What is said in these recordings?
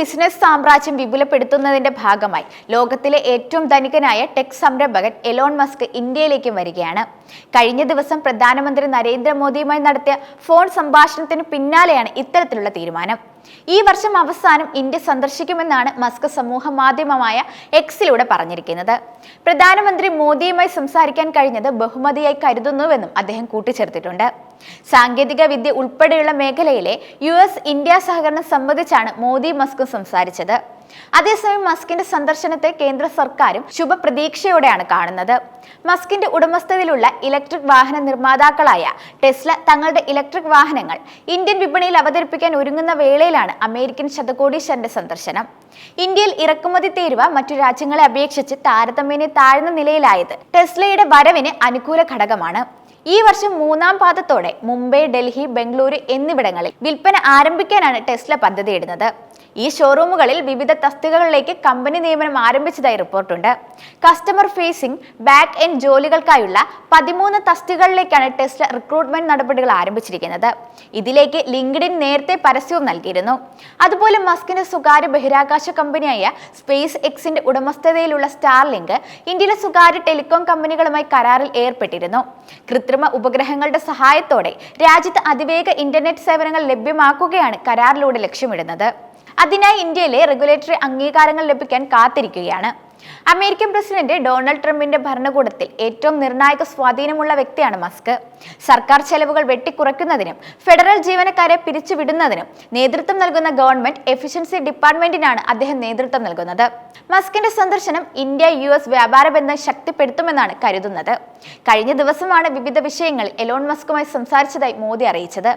Business സാമ്രാജ്യം വിപുലപ്പെടുത്തുന്നതിന്റെ ഭാഗമായി ലോകത്തിലെ ഏറ്റവും ധനികനായ ടെക് സംരംഭകൻ എലോൺ മസ്ക് ഇന്ത്യയിലേക്കും വരികയാണ്. കഴിഞ്ഞ ദിവസം പ്രധാനമന്ത്രി നരേന്ദ്രമോദിയുമായി നടത്തിയ ഫോൺ സംഭാഷണത്തിന് പിന്നാലെയാണ് ഇത്തരത്തിലുള്ള തീരുമാനം. ഈ വർഷം അവസാനം ഇന്ത്യ സന്ദർശിക്കുമെന്നാണ് മസ്ക് സമൂഹ മാധ്യമമായ എക്സിലൂടെ പറഞ്ഞിരിക്കുന്നത്. പ്രധാനമന്ത്രി മോദിയുമായി സംസാരിക്കാൻ കഴിഞ്ഞത് ബഹുമതിയായി കരുതുന്നുവെന്നും അദ്ദേഹം കൂട്ടിച്ചേർത്തിട്ടുണ്ട്. സാങ്കേതിക വിദ്യ ഉൾപ്പെടെയുള്ള മേഖലയിലെ യു എസ് ഇന്ത്യ സഹകരണം സംബന്ധിച്ചാണ് മോദി മസ്ക് സംസാരിച്ചത്. അതേസമയം മസ്കിന്റെ സന്ദർശനത്തെ കേന്ദ്ര സർക്കാരും ശുഭപ്രതീക്ഷയോടെയാണ് കാണുന്നത്. മസ്കിന്റെ ഉടമസ്ഥതയിലുള്ള ഇലക്ട്രിക് വാഹന നിർമ്മാതാക്കളായ ടെസ്ല തങ്ങളുടെ ഇലക്ട്രിക് വാഹനങ്ങൾ ഇന്ത്യൻ വിപണിയിൽ അവതരിപ്പിക്കാൻ ഒരുങ്ങുന്ന വേളയിലാണ് അമേരിക്കൻ ശതകോടീശ്വരന്റെ സന്ദർശനം. ഇന്ത്യയിൽ ഇറക്കുമതി തീരുവ മറ്റു രാജ്യങ്ങളെ അപേക്ഷിച്ച് താരതമ്യേന താഴ്ന്ന നിലയിലായത് ടെസ്ലയുടെ വരവിന് അനുകൂല ഘടകമാണ്. ഈ വർഷം മൂന്നാം പാദത്തോടെ മുംബൈ ഡൽഹി ബംഗളൂരു എന്നിവിടങ്ങളിൽ വിൽപ്പന ആരംഭിക്കാനാണ് ടെസ്ല പദ്ധതിയിടുന്നത്. ഈ ഷോറൂമുകളിൽ വിവിധ തസ്തികകളിലേക്ക് കമ്പനി നിയമനം ആരംഭിച്ചതായി റിപ്പോർട്ടുണ്ട് കസ്റ്റമർ ഫേസിംഗ് ബാക്ക് എൻഡ് ജോലികൾക്കായുള്ള പതിമൂന്ന് തസ്തികകളിലേക്കാണ് ടെസ്റ്റ് റിക്രൂട്ട്മെന്റ് നടപടികൾ ആരംഭിച്ചിരിക്കുന്നത്. ഇതിലേക്ക് ലിങ്ക്ഡിൻ നേരത്തെ പരസ്യവും നൽകിയിരുന്നു. അതുപോലെ മസ്കിന്റെ സ്വകാര്യ ബഹിരാകാശ കമ്പനിയായ സ്പേസ് എക്സിന്റെ ഉടമസ്ഥതയിലുള്ള സ്റ്റാർലിങ്ക് ഇന്ത്യയിലെ സ്വകാര്യ ടെലികോം കമ്പനികളുമായി കരാറിൽ ഏർപ്പെട്ടിരുന്നു. കൃത്രിമ ഉപഗ്രഹങ്ങളുടെ സഹായത്തോടെ രാജ്യത്ത് അതിവേഗ ഇന്റർനെറ്റ് സേവനങ്ങൾ ലഭ്യമാക്കുകയാണ് കരാറിലൂടെ ലക്ഷ്യമിടുന്നത്. അതിനായി ഇന്ത്യയിലെ റെഗുലേറ്ററി അംഗീകാരങ്ങൾ ലഭിക്കാൻ കാത്തിരിക്കുകയാണ്. അമേരിക്കൻ പ്രസിഡന്റ് ഡൊണാൾഡ് ട്രംപിന്റെ ഭരണകൂടത്തിൽ ഏറ്റവും നിർണായക സ്വാധീനമുള്ള വ്യക്തിയാണ് മസ്ക്. സർക്കാർ ചെലവുകൾ വെട്ടിക്കുറയ്ക്കുന്നതിനും ഫെഡറൽ ജീവനക്കാരെ പിരിച്ചുവിടുന്നതിനും നേതൃത്വം നൽകുന്ന ഗവൺമെന്റ് എഫിഷ്യൻസി ഡിപ്പാർട്ട്മെന്റിനാണ് അദ്ദേഹം നേതൃത്വം നൽകുന്നത്. മസ്കിന്റെ സന്ദർശനം ഇന്ത്യ യു എസ് വ്യാപാര ബന്ധം ശക്തിപ്പെടുത്തുമെന്നാണ് കരുതുന്നത്. കഴിഞ്ഞ ദിവസമാണ് വിവിധ വിഷയങ്ങൾ എലോൺ മസ്കുമായി സംസാരിച്ചതായി മോദി അറിയിച്ചത്.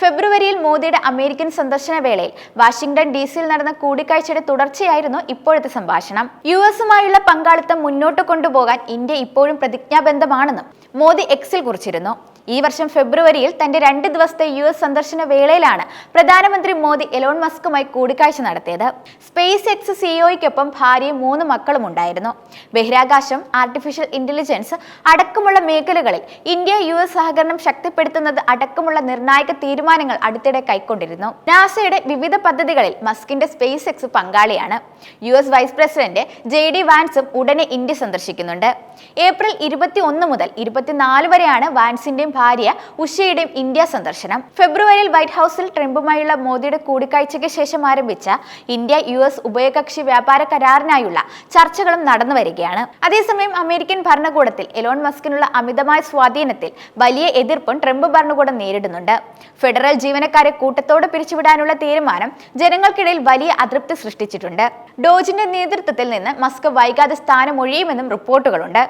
ഫെബ്രുവരിയിൽ മോദിയുടെ അമേരിക്കൻ സന്ദർശന വേളയിൽ വാഷിംഗ്ടൺ ഡി സിയിൽ നടന്ന കൂടിക്കാഴ്ചയുടെ തുടർച്ചയായിരുന്നു ഇപ്പോഴത്തെ സംഭാഷണം. യു എസുമായുള്ള പങ്കാളിത്തം മുന്നോട്ട് കൊണ്ടുപോകാൻ ഇന്ത്യ ഇപ്പോഴും പ്രതിജ്ഞാബദ്ധമാണെന്നും മോദി എക്സിൽ കുറിച്ചിരുന്നു. ഈ വർഷം ഫെബ്രുവരിയിൽ തന്റെ രണ്ട് ദിവസത്തെ യു എസ് സന്ദർശന വേളയിലാണ് പ്രധാനമന്ത്രി മോദി എലോൺ മസ്കുമായി കൂടിക്കാഴ്ച നടത്തിയത്. സ്പേസ് എക്സ് സിഇഒയ്ക്കൊപ്പം ഭാര്യയും മൂന്ന് മക്കളും ഉണ്ടായിരുന്നു. ബഹിരാകാശം ആർട്ടിഫിഷ്യൽ ഇന്റലിജൻസ് അടക്കമുള്ള മേഖലകളിൽ ഇന്ത്യ യു എസ് സഹകരണം ശക്തിപ്പെടുത്തുന്നത് അടക്കമുള്ള നിർണായക തീരുമാനങ്ങൾ അടുത്തിടെ കൈക്കൊണ്ടിരുന്നു. നാസയുടെ വിവിധ പദ്ധതികളിൽ മസ്കിന്റെ space X പങ്കാളിയാണ്. U S vice president J D വാൻസും ഉടനെ ഇന്ത്യ സന്ദർശിക്കുന്നുണ്ട്. ഏപ്രിൽ ഇരുപത്തി ഒന്ന് മുതൽ ഇരുപത്തിനാല് വരെയാണ് വാൻസിന്റെയും ഭാര്യ ഉഷയുടെയും ഇന്ത്യ സന്ദർശനം. ഫെബ്രുവരിയിൽ വൈറ്റ് ഹൌസിൽ ട്രംപുമായുള്ള മോദിയുടെ കൂടിക്കാഴ്ചയ്ക്ക് ശേഷം ആരംഭിച്ച ഇന്ത്യ യു എസ് ഉഭയകക്ഷി വ്യാപാര കരാറിനായുള്ള ചർച്ചകളും നടന്നു വരികയാണ്. അതേസമയം അമേരിക്കൻ ഭരണകൂടത്തിൽ എലോൺ മസ്കിനുള്ള അമിതമായ സ്വാധീനത്തിൽ വലിയ എതിർപ്പും ട്രംപ് ഭരണകൂടം നേരിടുന്നുണ്ട്. ഫെഡറൽ ജീവനക്കാരെ കൂട്ടത്തോടെ പിരിച്ചുവിടാനുള്ള തീരുമാനം ജനങ്ങൾക്കിടയിൽ വലിയ അതൃപ്തി സൃഷ്ടിച്ചിട്ടുണ്ട്. ഡോജിന്റെ നേതൃത്വത്തിൽ നിന്ന് മസ്ക് വൈകാതെ സ്ഥാനം ഒഴിയുമെന്നും റിപ്പോർട്ടുകളുണ്ട്.